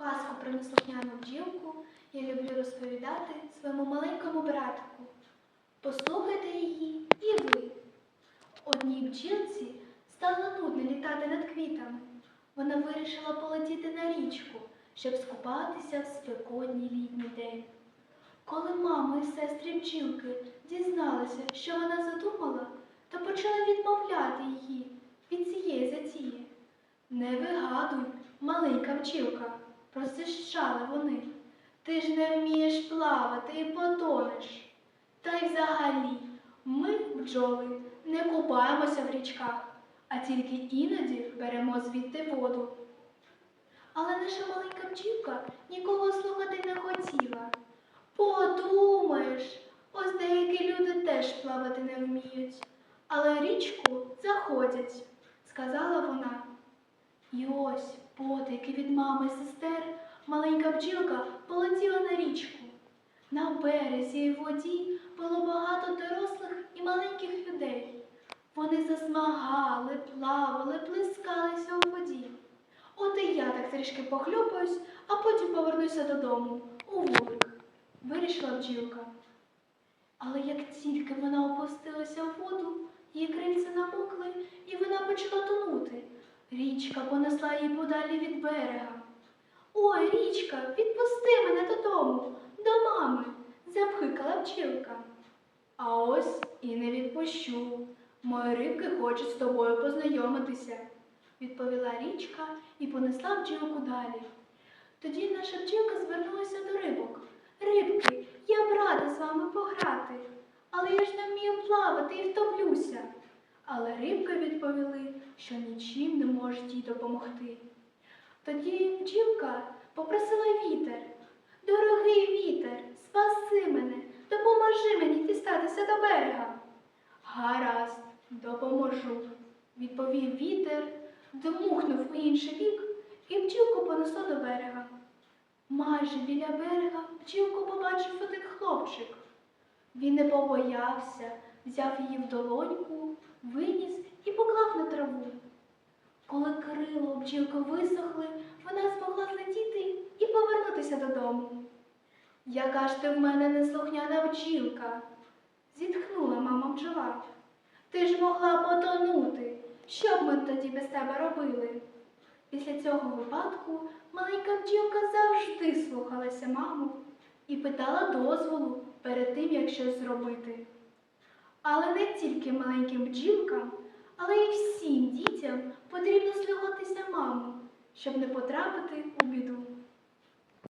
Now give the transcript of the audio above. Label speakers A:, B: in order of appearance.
A: про неслухняну бджілку я люблю розповідати своєму маленькому братику. Послухайте її і ви. Одній бджілці стало нудно літати над квітами. Вона вирішила полетіти на річку, щоб скупатися в спекотній літній день. Коли мама і сестри бджілки дізналися, що вона задумала, то почали відмовляти її від цієї затії. Не вигадуй, маленька бджілка, просищали вони. Ти ж не вмієш плавати і потонеш. Та й взагалі, ми, бджоли, не купаємося в річках, а тільки іноді беремо звідти воду. Але наша маленька бджілка нікого слухати не хотіла. Подумаєш, ось деякі люди теж плавати не вміють, але річку заходять, сказала вона. І ось, потайки від мами і сестер, маленька бджілка полетіла на річку. На березі і воді було багато дорослих і маленьких людей. Вони засмагали, плавали, плескалися у воді. От і я так трішки похлюпаюсь, а потім повернуся додому, у вулик, вирішила бджілка. Але як тільки вона опустилася в воду, її крильця намокли, і вона почала тонути. Річка понесла її подалі від берега. Ой, річка, відпусти мене додому, до мами, запхикала бджілка. А ось і не відпущу. Мої рибки хочуть з тобою познайомитися, відповіла річка і понесла бджілку далі. Тоді наша бджілка звернулася до рибок. Рибки, я б рада з вами пограти, але я ж не вмію плавати і втомлюся. Але рибки відповіли, що нічим не можуть їй допомогти. Тоді бджілка попросила вітер. Дорогий вітер, спаси мене, допоможи мені дістатися до берега. Гаразд, допоможу, відповів вітер, дмухнув у інший бік і бджілку понесло до берега. Майже біля берега бджілку побачив один хлопчик. Він не побоявся, взяв її в долоньку, виніс і поклав на траву. Коли крило бджілки висохли, вона змогла злетіти і повернутися додому. Яка ж ти в мене неслухняна бджілка? зітхнула мама бджола. Ти ж могла потонути. Що б ми тоді без тебе робили? Після цього випадку маленька бджілка завжди слухалася маму і питала дозволу перед тим, як щось зробити. Але не тільки маленьким бджілкам, але й всім дітям потрібно слухатися маму, щоб не потрапити у біду.